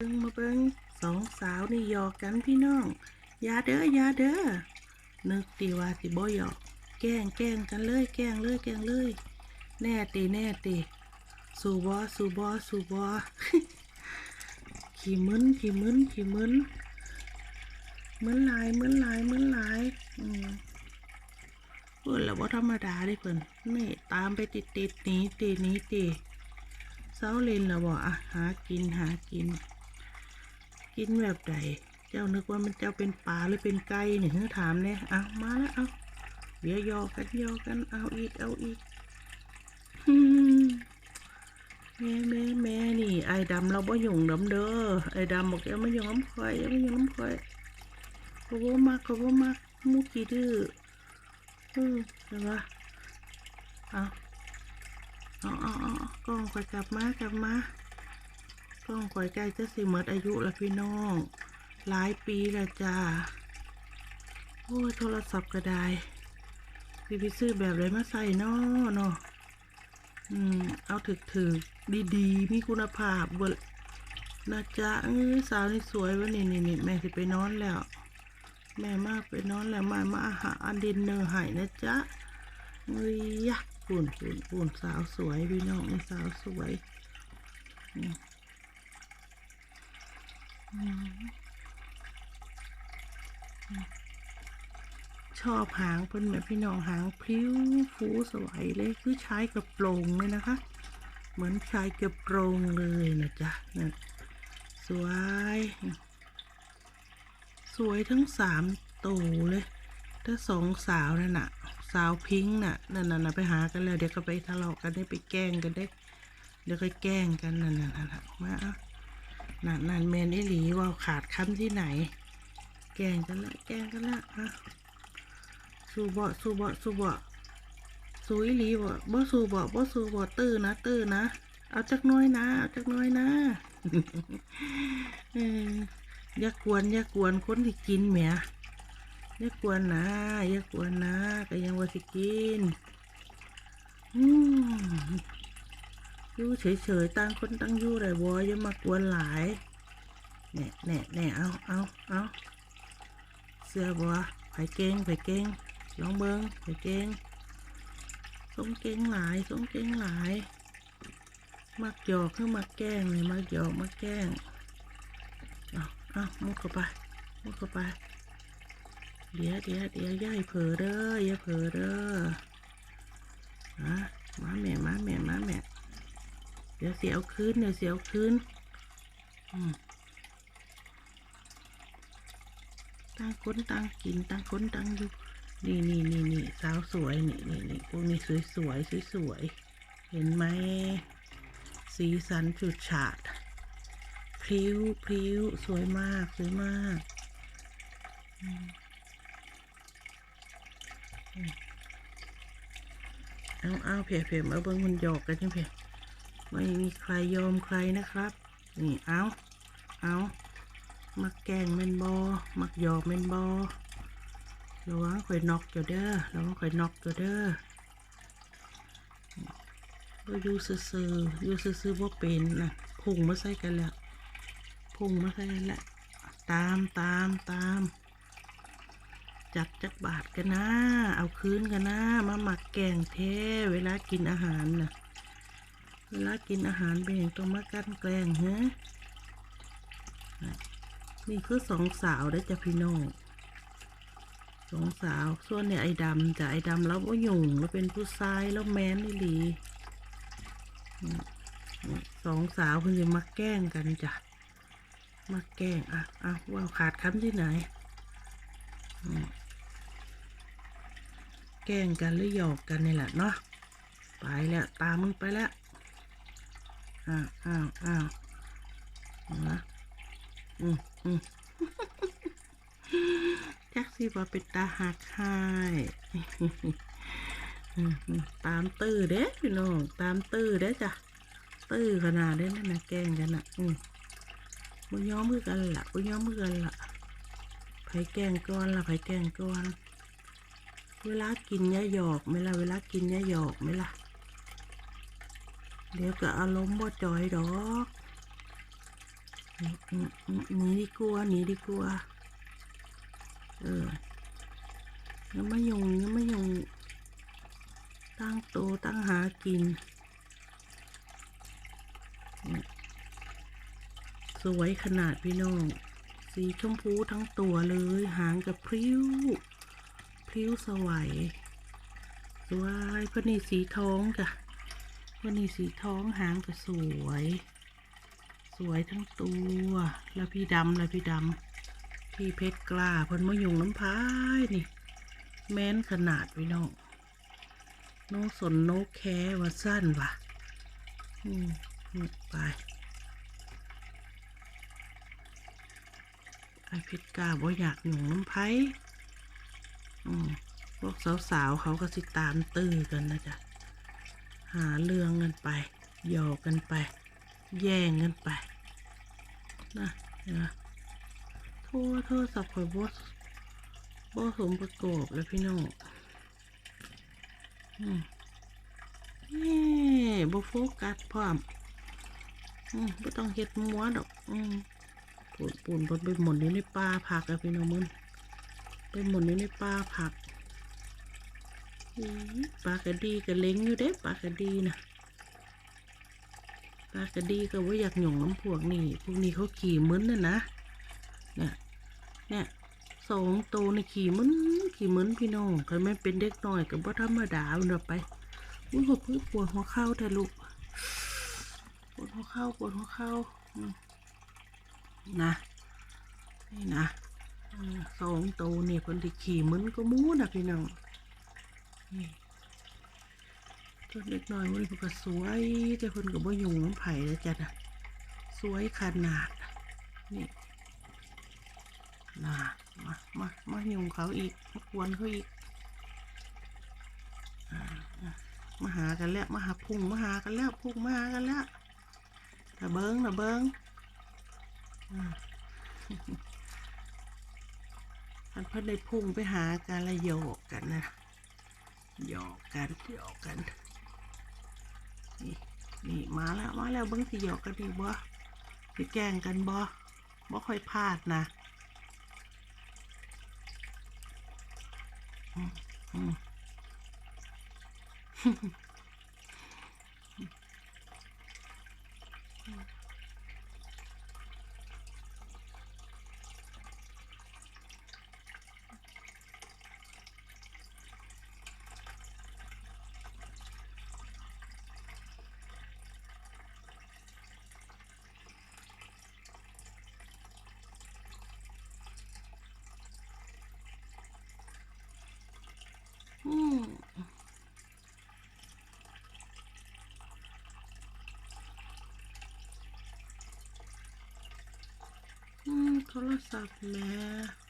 เบิ่งมาเบิ่งสองสาวนี่หยอกกันพี่น้องอย่าเด้ออย่าเด้อนึกตีว่าสิบ่หยอก แกล้งแกล้งกันเลย แกล้งเลยแกล้งเลย แน่ตีแน่ตีสูบอสูบอสูบอขี่มึนขี่มึนขี่มึนมึนลายมึนลายมึนลายอืมเพื่อนล้วว่าธรรมดาเด้เพื่อนนี่ตามไปติดติดหนีตีหนีตีเสาเลนล้วบ่อะหากินหากิน กินแบบใดเจ้านึกว่ามันเจ้าเป็นปลาหรือเป็นไก่เนี่ยเฮ้ยถามเนี่ยเอามาแล้วเอาเดี๋ยวยอกันยอกันเอาอีกเอาอีกแม่แม่แม่นี่ ไอ้ดำเราบ่หยุ่งดำเด้อไอ้ดำบอกอย่ามาหยุ่งน้ำข่อยอย่ามาหยุ่งน้ำข่อยเขาบ่มักเขาบ่มักมุกกี่ดื้ออือใช่ปะเอาเอาเอาเอาเอากล้องข่อยกลับมากลับมา กล้องข่อยใกล้จะสิหมดอายุแล้วพี่น้อง หลายปีแล้วจ้า โอ้ยโทรศัพท์ก็ได้พี่พี่ซื้อแบบไรมาใส่นอเนาะอืม เอาถึกถึกดีดีๆมีคุณภาพเบิดนะจ๊ะเอ้ยสาวนี่สวยวะนี่นี่นี่แม่สิไปนอนแล้ว แม่มากไปนอนแล้วมามาอาหารอันดินเนอร์ให้นะจ๊ะเอ้ยยะปุ่นปุ่นปุ่นสาวสวยพี่น้องสาวสวยอืม ชอบหางเป็นแบบพี่น้องหางพลิ้วฟูสวยเลยคือใช้กระโปรงเลยนะคะ เหมือนชายกระโปรงเลยนะจ๊ะนั่นสวย สวยทั้งสามตัวเลย ถ้าสองสาวนั่นน่ะ สาวพิงค์น่ะนั่นน่ะไปหากันแล้วเดี๋ยวก็ไปทะเลาะกันได้ไปแกล้งกันได้ เดี๋ยวก็แกล้งกันนั่นน่ะนั่นน่ะ มานั่นนั่นเมนไอหลีว่าขาดคำที่ไหน แกงกันละแกงกันละอะสู้บ่สู้บ่สู้บ่สู้อีหลีบ่บ่สู้บ่บ่สู้บ่ตื้อนะตื้อนะเอาจักน้อยนะเอาจักน้อยนะเอย่ากวนอย่ากวนคนที่กินแหมอย่ากวนนะอย่ากวนนะก็ยังว่าสิกิน อืม ยู่เฉยๆต่างคนต่างยู่ได้บ่อย่ามากวนหลายแน่แน่แน่เอาเอาเอาเสื้อบ่ไผเก่งไผเก่งลองเบิ้งไปเก่งสงเก่งหลายสงเก่งหลายมักหยอกคือมักแกล้งเลยมักหยอกมักแกล้งเอาเอามุดเข้าไปมุดเข้าไปเดี๋ยวเดี๋ยวเดี๋ยวย่าให้เผลอเด้อย่าเผลอเด้อมามาแม่มาแม่มาแม่ เดี๋ยวเสียวคืนเดี๋ยวเสียวคืนต่างคนต่างกินต่างคนต่างอยู่ นี่นี่นี่นี่สาวสวยนี่นี่นี่พวกนี้สวยสวยสวยสวยเห็นไหมสีสันจุดฉาดพริ้วพริ้วสวยมากสวยมากเอาเอาเพียเพียมาเบิ้งมันหยอกกันจังเพีย ไม่มีใครยอมใครนะครับ นี่เอาเอามักแกงเมนบอมักหยอกเมนบอระวังข่อยนอกอยู่เด้อระวังข่อยนอกอยู่เด้อบ่อยู่ซื่อๆยูซื่อๆบ่เป็นนะพุ่งมาใส่กันแล้วพุ่งมาใส่กันแล้วตามตามตามจัดจักบาทกันนะ เอาคืนกันนะ มาหมักแกงเทเวลากินอาหารน่ะ เวลากินอาหารเป็นอย่างต้องมากันแกล้งฮ้นี่คือสองสาวได้จ้ะพี่น้องสองสาว ส่วนเนี่ยไอ้ดำจะไอ้ดำแล้วว่าหยุ่งแล้วเป็นผู้ชายแล้วแมนนี่หลีสองสาวเพิ่งจะมาแกล้งกันจ้ะมาแกล้งอะอะว่าขาดคำที่ไหนแกล้งกันหรือหยอกกันนี่แหละเนาะไปแล้วตามมึงไปแล้ว อ้าวอ้าวอ้าวนะอืมอืมจักสิว่าเป็นตาหักให้ตามตื้อเด้พี่น้องตามตื้อเด้จ้ะตื้อขนาดเด้นั่นนะแกงกันน่ะ อืมบุย้อมมือกันละบุย้อมมือกันละไผแกงก่อนละไผแกงก่อน เวลากินยหยอกไหมล่ะเวลากินยหยอกไหมล่ะ เดี๋ยวก็อารมณ์บ่จอยดอกหนีดีกว่าหนีดีกว่าเออยังไม่ยงยังไม่ยงตั้งโตตั้งหากิน สวยขนาดพี่น้อง สีชมพูทั้งตัวเลย หางกับพริ้ว พริ้วสวยสวยพนี่สีทองจ้ะ พนี่สีทองหางก็สวย สวยทั้งตัว แล้วพี่ดำแล้วพี่ดำพี่เพชรกล้าเพิ่นมายุงน้ำพายนี่ แม้นขนาดพี่น้องโนสนโนแคร์ว่าสั้นว่ะ อืมไปไอเพชรกล้าบ่อยากหยุงน้ำไผ่อืมพวกสาวๆเขาก็สิตามตื้อกันนะจ๊ะ หาเรื่องกันไป หยอกกันไป แย่งกันไปนะเห็นไหมโทษโทษสับข่อยบสบสมประกอบเลยพี่น้องอืมนี่บโฟกัสพร้อมอืมไม่ต้องเฮ็ดมัวดอก อืมปูนปูนบนไปหมุนอยู่ในป่าผักอะพี่น้องมึงไปหมุนอยู่ในป่าผัก ปลากระดีกระเล้งอยู่เด้ปลากระดีนะปลากระดีก็ว่าอยากหย่งน้ำพวกนี่พวกนี้เขาขี่มึนน่ะนะเนี่ยเนี่ยสองโตวในขี่มึนขี่มึนพี่น้องใครไม่เป็นเด็กน้อยก็บ่ธรรมดาเอาเนาะไปอุ้ยหัวพื้นปวดหัวเข่าแต่ลูกปวดหัวเข่าปวดหัวเข่านะนี่นะสองตัวนี่ยคนที่ขี่เหมือนก็มูนะพี่น้อง นี่ตัวเล็กน้อยมันก็สวยแต่คนก็บ่ยุงน้ำไผ่แล้วจ้ะนะสวยขนาด นี่นะมามามายุงเขาอีกมากวนเขาอีกมาหากันแล้วมาหาพุ่งมาหากันแล้วพุ่งมาหากันแล้วนะเบิงนะเบิงมันเพิ่นได้พุ่งไปหากันและหยกกันนะ หยอกกันหยอกกัน นี่นี่มาแล้วมาแล้วเบิ้งสิหยอกกันดีบ่สิแกล้งกันบ่บ่ค่อยพลาดนะอืมอืม โทรศัพท์แม่